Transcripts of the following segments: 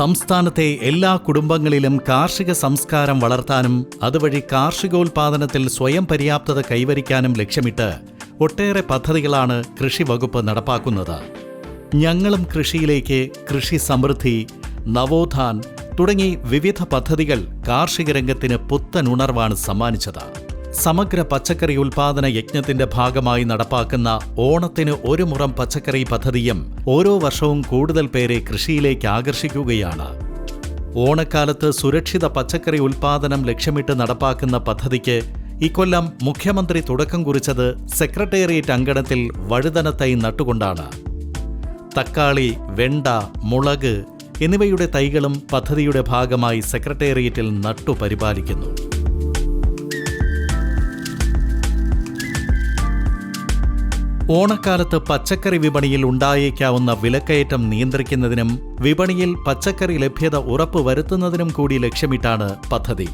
സംസ്ഥാനത്തെ എല്ലാ കുടുംബങ്ങളിലും കാർഷിക സംസ്കാരം വളർത്താനും അതുവഴി കാർഷികോൽപാദനത്തിൽ സ്വയം പര്യാപ്തത കൈവരിക്കാനും ലക്ഷ്യമിട്ട് ഒട്ടേറെ പദ്ധതികളാണ് കൃഷി വകുപ്പ് നടപ്പാക്കുന്നത്. ഞങ്ങളും കൃഷിയിലേക്ക് കൃഷി സമൃദ്ധി നവോത്ഥാൻ തുടങ്ങി വിവിധ പദ്ധതികൾ കാർഷിക രംഗത്തിന് പുത്തൻ ഉണർവാണ് സമ്മാനിച്ചത്. സമഗ്ര പച്ചക്കറി ഉൽപാദന യജ്ഞത്തിന്റെ ഭാഗമായി നടപ്പാക്കുന്ന ഓണത്തിന് ഒരു മുറം പച്ചക്കറി പദ്ധതിയും ഓരോ വർഷവും കൂടുതൽ പേരെ കൃഷിയിലേക്ക് ആകർഷിക്കുകയാണ്. ഓണക്കാലത്ത് സുരക്ഷിത പച്ചക്കറി ഉൽപാദനം ലക്ഷ്യമിട്ട് നടപ്പാക്കുന്ന പദ്ധതിക്ക് ഇക്കൊല്ലം മുഖ്യമന്ത്രി തുടക്കം കുറിച്ചത് സെക്രട്ടേറിയറ്റ് അങ്കണത്തിൽ വഴുതനത്തൈ നട്ടുകൊണ്ടാണ്. തക്കാളി വെണ്ട മുളക് എന്നിവയുടെ തൈകളും പദ്ധതിയുടെ ഭാഗമായി സെക്രട്ടേറിയറ്റിൽ നട്ടു പരിപാലിക്കുന്നു. ഓണക്കാലത്ത് പച്ചക്കറി വിപണിയിൽ ഉണ്ടായേക്കാവുന്ന വിലക്കയറ്റം നിയന്ത്രിക്കുന്നതിനും വിപണിയിൽ പച്ചക്കറി ലഭ്യത ഉറപ്പുവരുത്തുന്നതിനും കൂടി ലക്ഷ്യമിട്ടാണ് പദ്ധതി.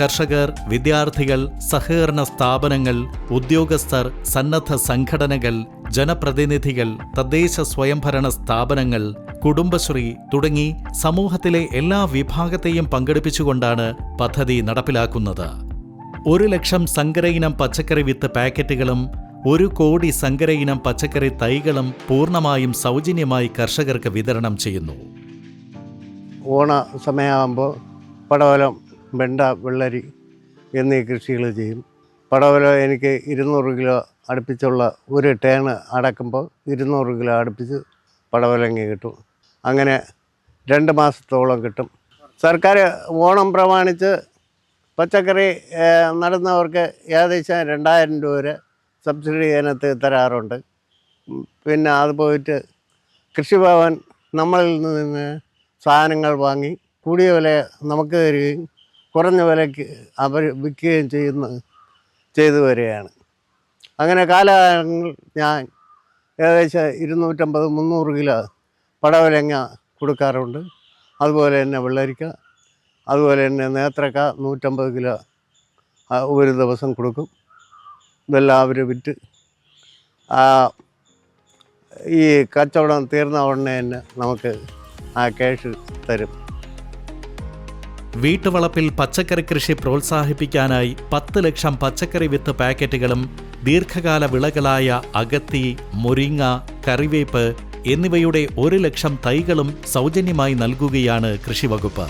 കർഷകർ വിദ്യാർത്ഥികൾ സഹകരണ സ്ഥാപനങ്ങൾ ഉദ്യോഗസ്ഥർ സന്നദ്ധ സംഘടനകൾ ജനപ്രതിനിധികൾ തദ്ദേശ സ്വയംഭരണ സ്ഥാപനങ്ങൾ കുടുംബശ്രീ തുടങ്ങി സമൂഹത്തിലെ എല്ലാ വിഭാഗത്തെയും പങ്കെടുപ്പിച്ചുകൊണ്ടാണ് പദ്ധതി നടപ്പിലാക്കുന്നത്. ഒരു ലക്ഷം സങ്കര ഇനം പച്ചക്കറി വിത്ത് പാക്കറ്റുകളും ഒരു കോടി സങ്കര ഇനം പച്ചക്കറി തൈകളും പൂർണമായും സൗജന്യമായി കർഷകർക്ക് വിതരണം ചെയ്യുന്നു. ഓണ സമയമാകുമ്പോൾ പടവലം വെണ്ട വെള്ളരി എന്നീ കൃഷികൾ ചെയ്യും. പടവലം എനിക്ക് ഇരുന്നൂറ് കിലോ അടുപ്പിച്ചുള്ള ഒരു ടേണ് അടക്കുമ്പോൾ ഇരുന്നൂറ് കിലോ അടുപ്പിച്ച് പടവലങ്ങ കിട്ടും. അങ്ങനെ രണ്ട് മാസത്തോളം കിട്ടും. സർക്കാർ ഓണം പ്രമാണിച്ച് പച്ചക്കറി നടുന്നവർക്ക് ഏകദേശം രണ്ടായിരം രൂപ വരെ സബ്സിഡി അതിനകത്ത് തരാറുണ്ട്. പിന്നെ അത് പോയിട്ട് കൃഷിഭവൻ നമ്മളിൽ നിന്ന് സാധനങ്ങൾ വാങ്ങി കൂടിയ വില നമുക്ക് തരികയും കുറഞ്ഞ വിലയ്ക്ക് അവർ വിൽക്കുകയും ചെയ്യുന്ന ചെയ്തു വരികയാണ്. അങ്ങനെ കാലങ്ങൾ ഞാൻ ഏകദേശം ഇരുന്നൂറ്റമ്പത് മുന്നൂറ് കിലോ പടവലങ്ങ കൊടുക്കാറുണ്ട്. അതുപോലെ തന്നെ വെള്ളരിക്ക അതുപോലെ തന്നെ നേത്രക്ക നൂറ്റമ്പത് കിലോ ഒരു ദിവസം കൊടുക്കും. ഇതെല്ലാം അവർ വിറ്റ് ആ, ഈ കച്ചവടം തീർന്ന ഉടനെ തന്നെ നമുക്ക് ആ ക്യാഷ് തരും. വീട്ടുവളപ്പിൽ പച്ചക്കറി കൃഷി പ്രോത്സാഹിപ്പിക്കാനായി പത്ത് ലക്ഷം പച്ചക്കറി വിത്ത് പാക്കറ്റുകളും ദീർഘകാല വിളകളായ അകത്തി മുരിങ്ങ കറിവേപ്പ് എന്നിവയുടെ ഒരു ലക്ഷം തൈകളും സൗജന്യമായി നൽകുകയാണ് കൃഷിവകുപ്പ്.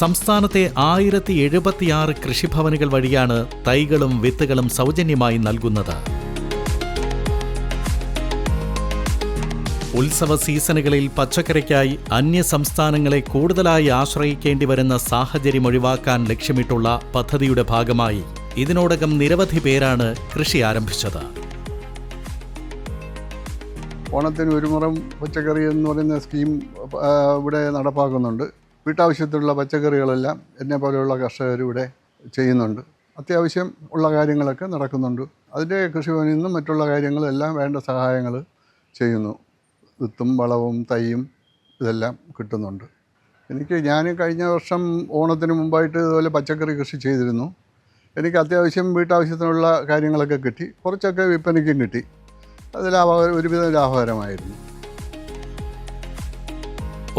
സംസ്ഥാനത്തെ ആയിരത്തി എഴുപത്തിയാറ് കൃഷിഭവനുകൾ വഴിയാണ് തൈകളും വിത്തുകളും സൗജന്യമായി നൽകുന്നത്. ഉത്സവ സീസണുകളിൽ പച്ചക്കറിക്കായി അന്യ സംസ്ഥാനങ്ങളെ കൂടുതലായി ആശ്രയിക്കേണ്ടി വരുന്ന സാഹചര്യം ഒഴിവാക്കാൻ ലക്ഷ്യമിട്ടുള്ള പദ്ധതിയുടെ ഭാഗമായി ഇതിനോടകം നിരവധി പേരാണ് കൃഷി ആരംഭിച്ചത്. ഓണത്തിന് ഒരു മുറം പച്ചക്കറി എന്ന് പറയുന്ന സ്കീം ഇവിടെ നടപ്പാക്കുന്നുണ്ട്. വീട്ടാവശ്യത്തിലുള്ള പച്ചക്കറികളെല്ലാം എന്നെ പോലെയുള്ള കർഷകരിവിടെ ചെയ്യുന്നുണ്ട്. അത്യാവശ്യം ഉള്ള കാര്യങ്ങളൊക്കെ നടക്കുന്നുണ്ട്. അതിന്റെ കൃഷിഭവനിൽ നിന്നും മറ്റുള്ള കാര്യങ്ങളെല്ലാം വേണ്ട സഹായങ്ങൾ ചെയ്യുന്നു. വിത്തും വളവും തൈയും ഇതെല്ലാം കിട്ടുന്നുണ്ട്. എനിക്ക് ഞാൻ കഴിഞ്ഞ വർഷം ഓണത്തിന് മുമ്പായിട്ട് ഇതുപോലെ പച്ചക്കറി കൃഷി ചെയ്തിരുന്നു. എനിക്ക് അത്യാവശ്യം വീട്ടാവശ്യത്തിനുള്ള കാര്യങ്ങളൊക്കെ കിട്ടി. കുറച്ചൊക്കെ വിൽപ്പനയ്ക്കും കിട്ടി. അത് ലാഭ ഒരുവിധം ലാഭകരമായിരുന്നു.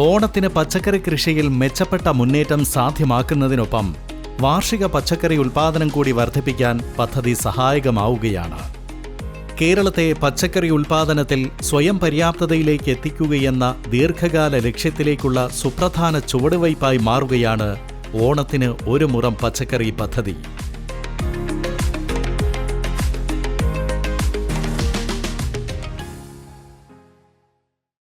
ഓണത്തിന് പച്ചക്കറി കൃഷിയിൽ മെച്ചപ്പെട്ട മുന്നേറ്റം സാധ്യമാക്കുന്നതിനൊപ്പം വാർഷിക പച്ചക്കറി ഉൽപാദനം കൂടി വർദ്ധിപ്പിക്കാൻ പദ്ധതി സഹായകമാവുകയാണ്. കേരളത്തെ പച്ചക്കറി ഉൽപാദനത്തിൽ സ്വയം പര്യാപ്തതയിലേക്ക് എത്തിക്കുകയെന്ന ദീർഘകാല ലക്ഷ്യത്തിലേക്കുള്ള സുപ്രധാന ചുവടുവയ്പായി മാറുകയാണ് ഓണത്തിന് ഒരു മുറം പച്ചക്കറി പദ്ധതി.